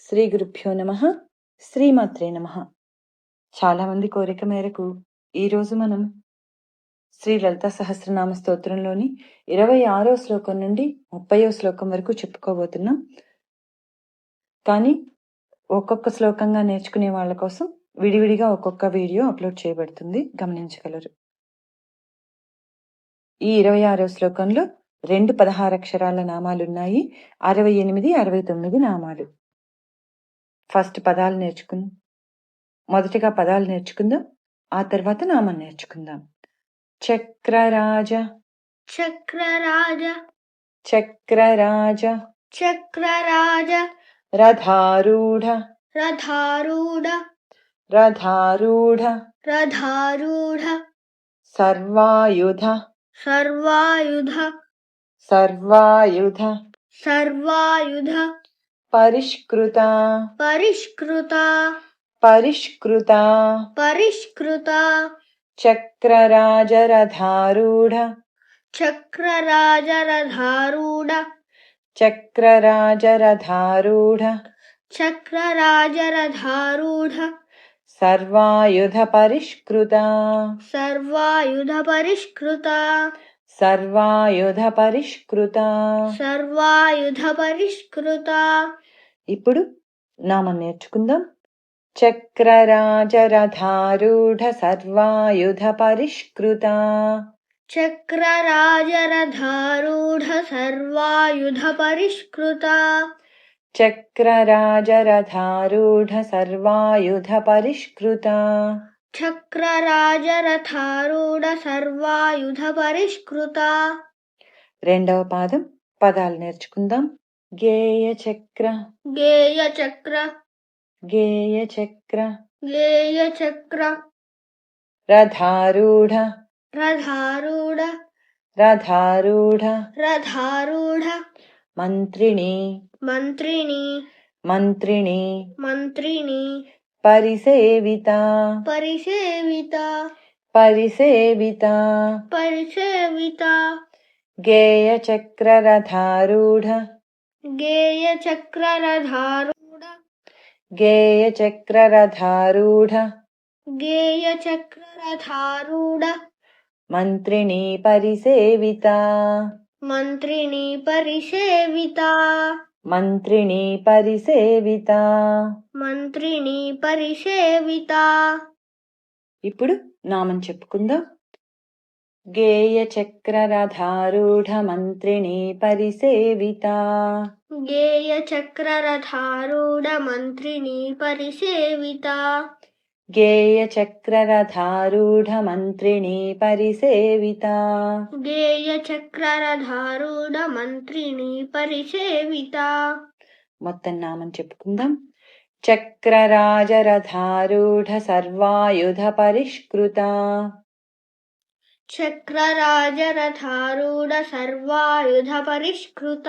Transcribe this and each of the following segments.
శ్రీ గురుభ్యో నమ శ్రీమాత్రే నమ. చాలామంది కోరిక మేరకు ఈరోజు మనం శ్రీ లలిత సహస్రనామ స్తోత్రంలోని ఇరవై ఆరో శ్లోకం నుండి ముప్పయో శ్లోకం వరకు చెప్పుకోబోతున్నాం. కానీ ఒక్కొక్క శ్లోకంగా నేర్చుకునే వాళ్ళ కోసం విడివిడిగా ఒక్కొక్క వీడియో అప్లోడ్ చేయబడుతుంది. గమనించగలరు. ఈ ఇరవై ఆరో శ్లోకంలో రెండు పదహారు అక్షరాల నామాలున్నాయి అరవై ఎనిమిది అరవై తొమ్మిది నామాలు. ఫస్ట్ పదాలు నేర్చుకుందాం. మొదటిగా పదాలు నేర్చుకుందాం. ఆ తర్వాత నామం నేర్చుకుందాం. చక్రరాజ. చక్రరాజ. చక్రరాజ. చక్రరాజ. రథారూఢ. రథారూఢ. రథారూఢ. రథారూఢ. సర్వాయుధ. సర్వాయుధ. సర్వాయుధ. సర్వాయుధ. పరిష్కృత పరిష్కృత పరిష్కృత పరిష్కృత చక్రరాజరథారూఢ చక్రరాజ రథారూఢ చక్రరాజరథారూఢ చక్రరాజ రథారూఢ సర్వాయుధ పరిష్కృత సర్వాయుధ పరిష్కృత ఇప్పుడు నామం నేర్చుకుందాం. చక్రరాజరథారూఢ సర్వాయుధ పరిష్కృత చక్రరాజరథారూఢ సర్వాయుధ పరిష్కృత చక్రరాజరథారూఢ సర్వాయుధ పరిష్కృత చక్రరాజరథారూఢ సర్వాయుధ పరిష్కృత రెండవ పాదం పదాలు నేర్చుకుందాం. గేయ చక్ర. గేయ చక్ర. గేయ చక్ర. గేయ చక్ర. రథారూఢ. రథారూఢ. రథారూఢ. రథారూఢ. మంత్రిణి. మంత్రిని మంత్రిణి. మంత్రిని పరిసేవిత పరిసేవిత పరిసేవిత పరిసేవిత గేయ చక్ర రథారూఢ గేయ చక్ర రథారూఢ గేయ చక్ర మంత్రిణి పరిసేవిత. మంత్రిణి పరిసేవిత. ఇప్పుడు నామం చెప్పుకుందాం. గేయ చక్ర రథారూఢ మంత్రిణి పరిసేవిత. గేయ చక్ర రథారూఢ మంత్రిని పరిసేవిత గేయ చక్ర రథారూఢ మంత్రిణి పరిసేవిత. గేయ చక్ర రథారూఢ మంత్రిని పరిసేవిత. మొత్తం నామం చెప్పుకుందాం. చక్రరాజరథారూఢ సర్వాయుధ పరిష్కృత. చక్రరాజ రథారూఢ సర్వాయుధ పరిష్కృత.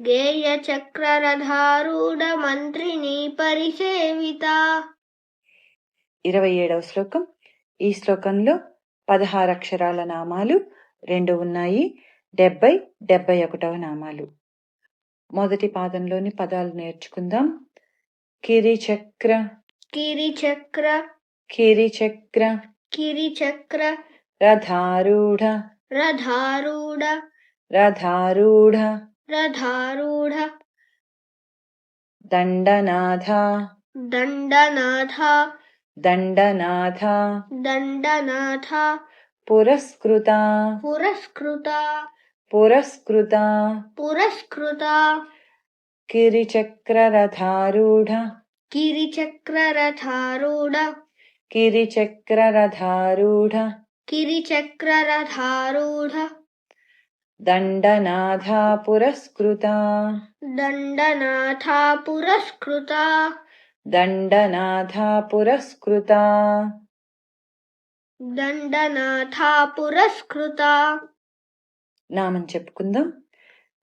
మంత్రిని పరిసేవిత చక్రరాజరథారూఢ సర్వాయుధ పరిష్కృత గేయ చక్ర రథారూఢ మంత్రిణి పరిసేవిత చక్రరాజ రథారూఢ సర్వాయుధ పరిష్కృత గేయ చక్ర రథారూఢ మంత్రిని పరిసేవిత ఇరవై ఏడవ శ్లోకం. ఈ శ్లోకంలో పదహారు అక్షరాల నామాలు రెండు ఉన్నాయి డెబ్బై డెబ్బై ఒకటవ నామాలు. మొదటి పాదంలోని పదాలు నేర్చుకుందాం. కిరిచక్ర. కిరిచక్ర. కిరిచక్ర. కిరిచక్ర. రథారూఢ రథారూఢ రథారూఢ రథారూఢ దండనాథ దండనాథ దండనాథ దండనాథ పురస్కృత పురస్కృత పురస్కృత పురస్కృత కిరిచక్ర రథారూఢ కిరిచక్ర రథారూఢ కిరిచక్ర రథారూఢ కిరిచక్ర రథారూఢ దండనాథా పురస్కృతా దండనాథా పురస్కృత నామం చెప్పుకుందాం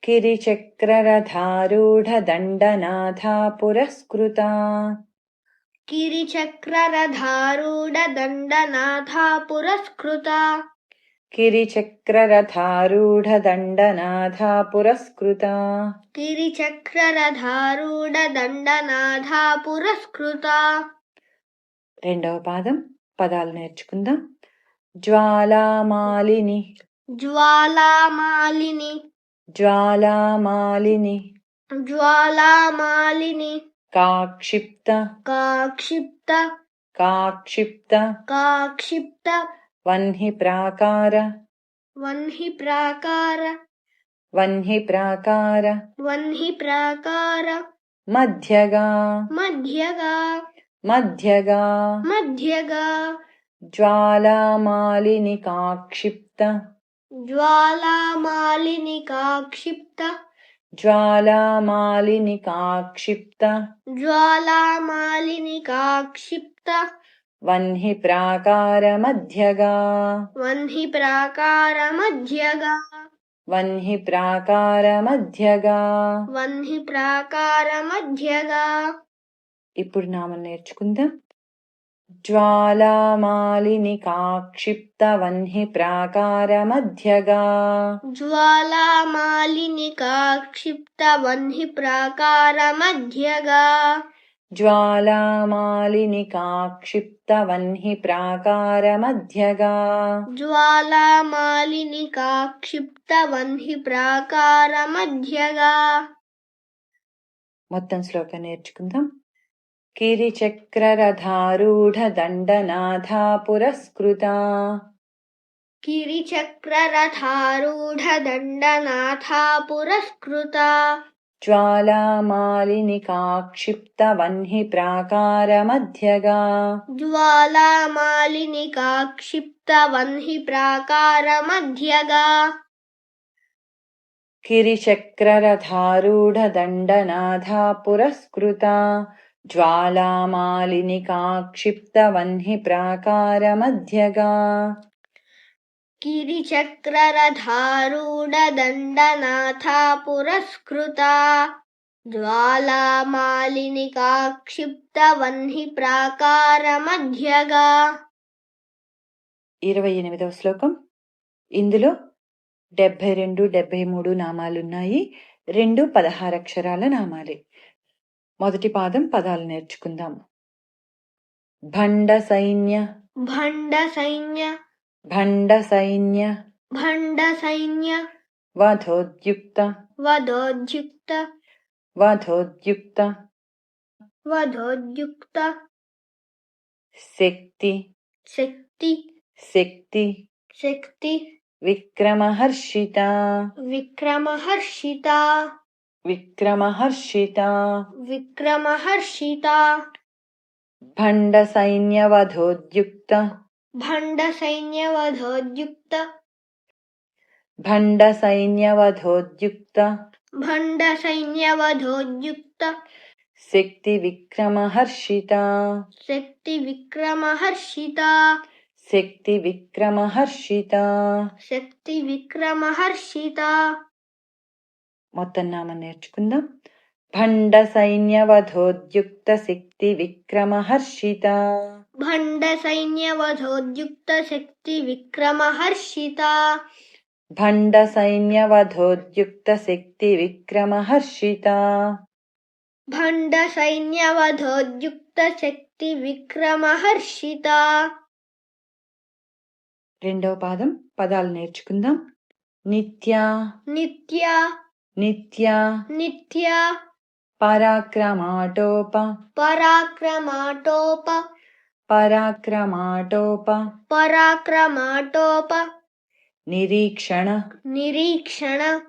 కిరిచక్రరథారూఢ దండనాథా పురస్కృతా గిరిచక్రరధారూఢ దండనాథా పురస్కృత కిరిచక్రరథారూఢ దండనాథా పురస్కృతా. గిరిచక్రరధారూఢ దండనాథా పురస్కృత. రెండవ పాదం పదాలు నేర్చుకుందాం. జ్వాలామాలిని. జ్వాలామాలిని. జ్వాలామాలిని. జ్వాలామాలిని. కాక్షిప్త. కాక్షిప్త. కాక్షిప్త. కాక్షిప్త. వన్హి ప్రాకార వన్హి ప్రాకార వన్హి ప్రాకార వన్హి ప్రాకార మధ్యగా మధ్యగా మధ్యగా మధ్యగా జ్వాలామాలిని కాక్షిప్త జ్వాలామాలిని కాక్షిప్త వన్హి ప్రాకార మధ్యగా. వన్హి ప్రాకార మధ్యగా. వన్హి ప్రాకార మధ్యగా. వన్హి ప్రాకార మధ్యగా. ఇప్పుడు నామం నేర్చుకుందాం. జ్వాలామాలిని కాక్షిప్త వన్హి ప్రాకార మధ్యగా. జ్వాలామాలిని కాక్షిప్త వన్హి ప్రాకార మధ్యగా జ్వాలామాలిని కాక్షిప్త వన్హి ప్రాకార మధ్యగా మొత్తం శ్లోకం నేర్చుకుందాం కిరిచక్రరథారూఢ దండనాథా పురస్కృత గిరిచక్రరథారూఢ దండనాథా పురస్కృత ज्वालानिकाक्षिप्त वह्नि प्राकारमध्यगा। ज्वालाक्षिप्त प्राकारमध्यगा। किरिचक्ररधारूढदण्डनाधा पुरस्कृता ज्वाला प्राकारमध्यगा। జ్వాలామాలిని కాక్షిప్త వన్హి ప్రాకార మధ్యగా గిరిచక్రరథారూఢ దండనాథా పురస్కృత జ్వాలామాలిని కాక్షిప్త వన్హి ప్రాకార మధ్యగా ఇరవై ఎనిమిదవ శ్లోకం. ఇందులో డెబ్బై రెండు డెబ్బై మూడు నామాలున్నాయి. రెండు పదహారు అక్షరాల నామాలే. మొదటి పాదం పదాలు నేర్చుకుందాం. భండ సైన్య భండ సైన్య భండ సైన్య భండ సైన్య వధోద్యుక్త వధోద్యుక్త వధోద్యుక్త వధోద్యుక్త శక్తి శక్తి శక్తి శక్తి విక్రమహర్షిత విక్రమహర్షిత విక్రమహర్షిత విక్రమహర్షిత భండ సైన్య వధోద్యుక్త భండ సైన్య వధోద్యుక్త భండ సైన్య వధోద్యుక్త భండ సైన్య వధోద్యుక్త శక్తి విక్రమహర్షిత శక్తి విక్రమహర్షిత శక్తి విక్రమహర్షిత శక్తి విక్రమహర్షిత మొత్తం నామం నేర్చుకుందాం. భండ సైన్య వధోద్యుక్త శక్తి విక్రమహర్షిత భండ సైన్య వధోద్యుక్త శక్తి విక్రమహర్షిత భండ సైన్య వధోద్యుక్త శక్తి విక్రమహర్షిత భండ సైన్య వధోద్యుక్త శక్తి విక్రమహర్షిత రెండవ పాదం పదాలు నేర్చుకుందాం. నిత్య నిత్య నిత్య నిత్య పరాక్రమాటోప పరాక్రమాటోప పరాక్రమాటోప. పరాక్రమాటోప. నిరీక్షణ. నిరీక్షణ.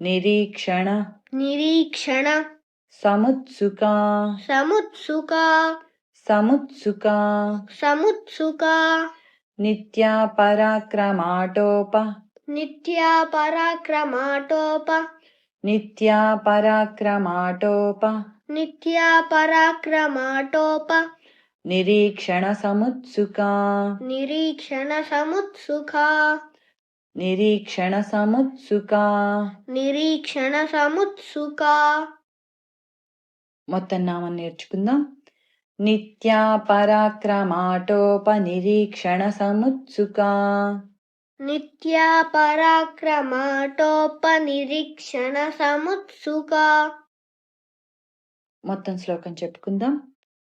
నిరీక్షణ. నిరీక్షణ. సముత్సుక. సముత్సుక. సముత్సుక. సముత్సుక. నిత్య పరాక్రమాటోప నిత్య పరాక్రమాటోప నిత్య పరాక్రమాటోప నిత్యా పరాక్రమాటోప నిరీక్షణ సముత్సుకా నిరీక్షణ సముత్సుఖా నిరీక్షణ సముత్సుకా నిరీక్షణ సముత్సుకా మొత్తం నామం నేర్చుకుందాం. నిత్యా పరాక్రమాటోప నిరీక్షణ సముత్సుకా నిత్యా పరాక్రమాటోప నిరీక్షణ సముత్సుకా మొత్తం శ్లోకం చెప్పుకుందాం.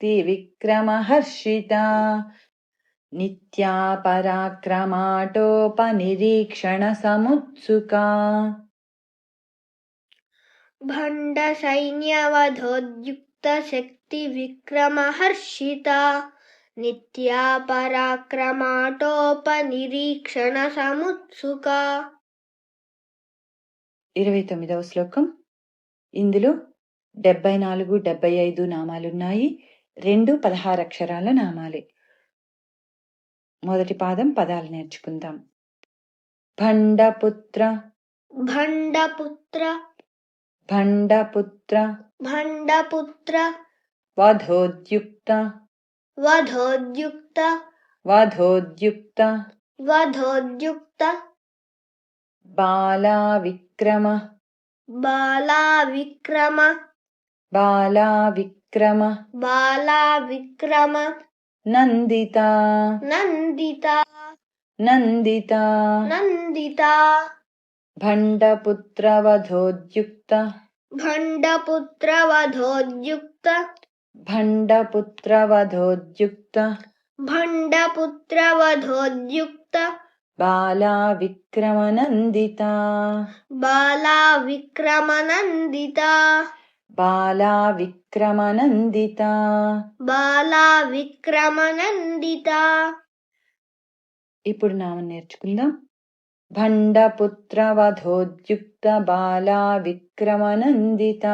శక్తి విక్రమ హర్షిత నిత్యా పరాక్రమాటోప నిరీక్షణ సముత్సుకా భండ సైన్యవధోద్యుక్త శక్తి విక్రమ హర్షిత నిత్యా పరాక్రమాటోప నిరీక్షణ సముత్సుకా భండ సైన్యవధోద్యుక్త శక్తి విక్రమ హర్షిత నిత్యా పరాక్రమాటోప నిరీక్షణ సముత్సుకా ఇరవై తొమ్మిదవ శ్లోకం. ఇందులో డెబ్బై నాలుగు డెబ్బై ఐదు నామాలున్నాయి. రెండు పదహారు అక్షరాల నామాలే. మొదటి పాదం పదాలు నేర్చుకుందాం. భండపుత్ర భండపుత్ర భండపుత్ర భండపుత్ర వధోద్యుక్త. వధోద్యుక్త. వధోద్యుక్త. వధోద్యుక్త. బాలా విక్రమ బాలా విక్రమ బాలా విక్రమ विक्रम। बाला विक्रम। नन्दिता। नन्दिता। नन्दिता। नन्दिता। भण्डपुत्रवधोद्युक्त। भण्डपुत्रवधोद्युक्त। भण्डपुत्रवधोद्युक्त। भण्डपुत्रवधोद्युक्त। बाला विक्रमनन्दिता बाला विक्रमनन्दिता బాలా విక్రమ నందిత బాలా విక్రమ నందిత బాలా విక్రమ నందిత ఇప్పుడు నామం నేర్చుకుందాం. భండపుత్ర వధోద్యుక్త బాలా విక్రమ నందిత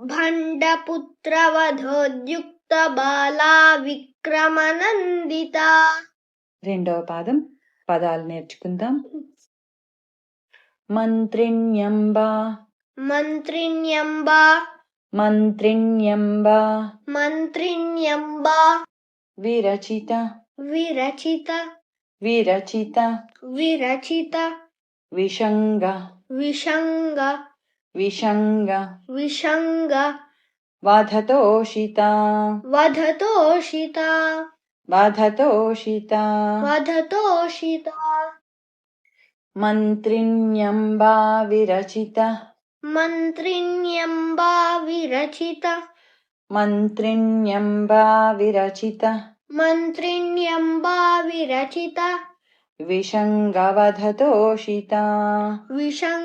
భండపుత్ర వధోద్యుక్త బాలా విక్రమ నందిత రెండవ పాదం పదాలు నేర్చుకుందాం. మంత్రిణ్యంబా मंत्रिण्यंबा मंत्रिण्यंबा मंत्रिण्यंबा विरचित विरचित विरचित विरचित विषङ्ग विषङ्ग विषङ्ग विषङ्ग वधतोषिता वधतोषिता वधतोषिता वधतोषिता मंत्रिण्यंबा विरचित మంత్రిణ్యంబా విరచిత మంత్రిణ్యంబా విరచిత మంత్రిణ్యంబా విరచిత విషంగవధతోషిత విషంగవదతోషిత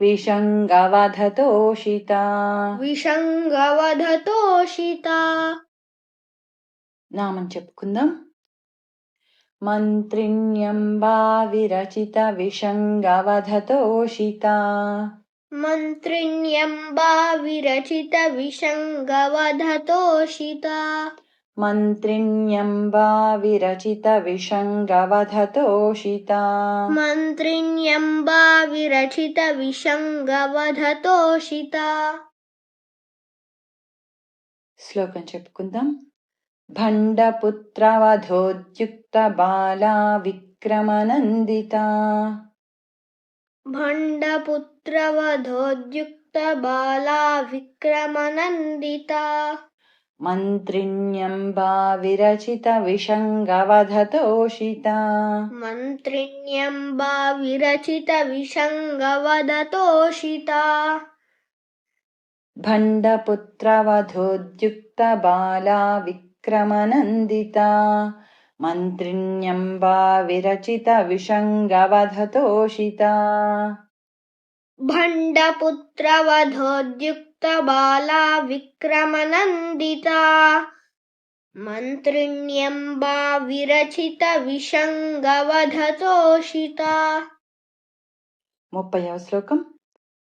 విషంగవధతోషిత విషంగవదతోషిత నామం చెప్పుకుందాం। మంత్రిణ్యంబా విరచిత విషంగవధతోషిత మంత్రిణ్యంబా విరచిత విషంగవదతోషిత మంత్రిణ్యంబా విరచిత విషంగవధతోషిత మంత్రిణ్యంబా విరచిత విషంగవదతోషిత శ్లోకం చెప్పుకుందాం. भण्डपुत्रवधोद्युक्त बाला विक्रमनन्दिता भण्डपुत्रवधोद्युक्त बाला विक्रमनन्दिताम्बा विरचितविषङ्गवधतोषिता। मन्त्रिण्यम्बा विरचितविषङ्गवधतोषिता। भण्डपुत्रवधोद्युक्त మంత్రిణ్యంబా విరచిత విషంగవదతోషిత భండపుత్రవధోద్యుక్త బాలా విక్రమనందిత మంత్రిణ్యంబా విరచిత విషంగవధతోషిత भण्डपुत्रवधोद्युक्तबाला विक्रमनन्दिता मन्त्रिण्यम्बा विरचितविषङ्गवधतोषिता ముప్పైవ శ్లోకం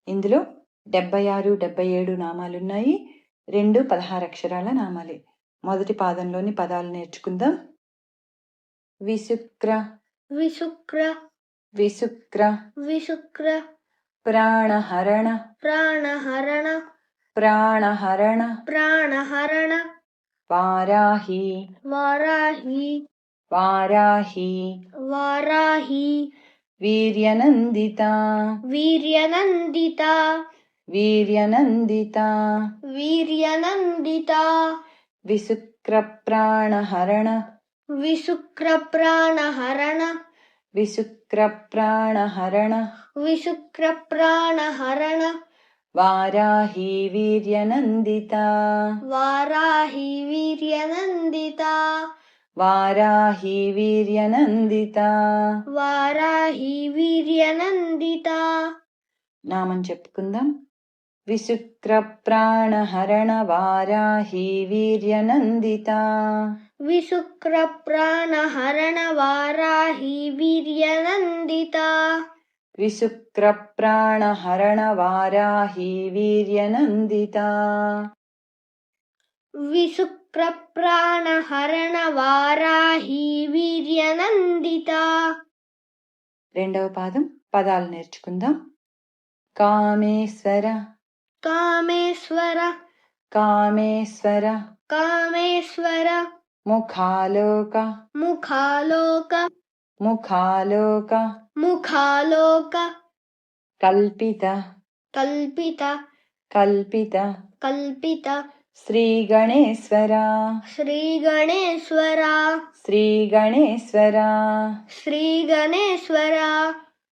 ఇందులో డెబ్బై ఆరు డెబ్బై ఏడు నామాలున్నాయి రెండు పదహారు అక్షరాల నామాలే మొదటి పాదంలోని పదాలు నేర్చుకుందాం. విశుక్ర విశుక్ర విశుక్ర విశుక్ర ప్రాణహరణ. ప్రాణహరణ. ప్రాణహరణ. ప్రాణహరణ. వారాహి. వారాహి. వారాహి. వారాహి. వీర్యనందిత. వీర్యనందిత. వీర్యనందిత. వీర్యనందిత. విశుక్ర ప్రాణహరణ विशुक्रप्राणहरण విశుక్ర ప్రాణహరణ विशुक्रप्राणहरण వారాహి వీర్యనందిత वाराही वीर्यनन्दिता వారాహి వీర్యనందిత वाराही वीर्यनन्दिता నామం చెప్పుకుందాం విశుక్ర ప్రాణహరణ వారాహి వీర్యనందిత विशुक्रप्राणहरण वाराही वीर्यनन्दिता విశుక్ర ప్రాణహరణ వారాహి వీర్యనందిత विशुक्रप्राणहरण वाराही वीर्यनन्दिता రెండవ పాదం పదాలు నేర్చుకుందాం కామేశ్వర కామేశ్వర. కామేశ్వర. కామేశ్వర. ముఖాలోక. ముఖాలోక. ముఖాలోక. ముఖాలోక. కల్పిత. కల్పిత. కల్పిత. కల్పిత. శ్రీ గణేశ్వర శ్రీ గణేశ్వర శ్రీ గణేశ్వర శ్రీ గణేశ్వర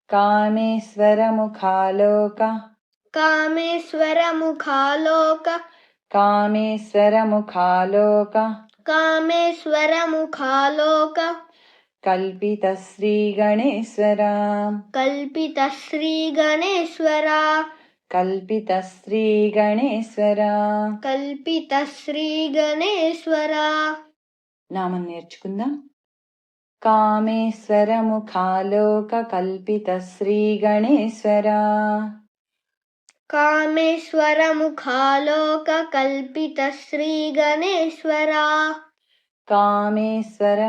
కామేశ్వర ముఖాలోక. కల్పిత శ్రీ గణేశ్వర कामेश्वर मुखालोक कल्पित श्रीगणेश्वर కామేశ్వర ముఖాలోక కల్పిత శ్రీ గణేశ్వర कामेश्वर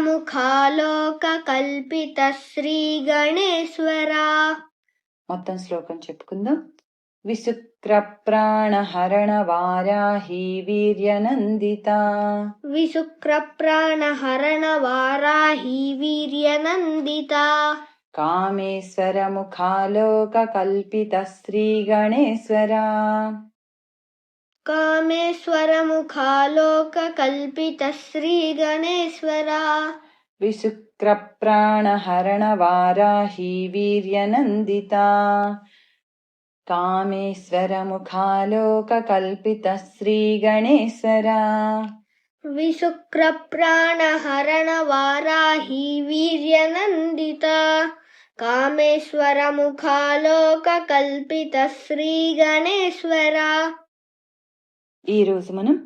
मुखालोक कल्पित श्रीगणेश्वर మొత్తం శ్లోకం చెప్పుకుందాం विशुक्रप्राणहरणवाराही वीर्यनन्दिता। विशुक्रप्राणहरणवाराही वीर्यनन्दिता। कामेश्वर मुखालोक कल्पितश्री गणेश्वरा कामेश्वर वीर्यनन्दिता। గణేశ్వర कामेश्वर मुखालोक कल्पित श्रीगणेश्वर విశుక్ర ప్రాణహరణ వారాహి వీర్యనందిత కామేశ్వర ముఖాలోక కల్పిత శ్రీ గణేశ్వర विशुक्रप्राणहरण वाराही वीर्यनन्दिता कामेश्वर मुखालोक कल्पित श्रीगणेश्वर ఈ రోజు మనం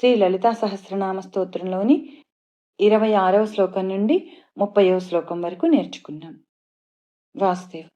శ్రీ లలితా సహస్రనామ స్తోత్రంలోని ఇరవై ఆరవ శ్లోకం నుండి ముప్పైవ శ్లోకం వరకు నేర్చుకున్నాం వాసుదేవ్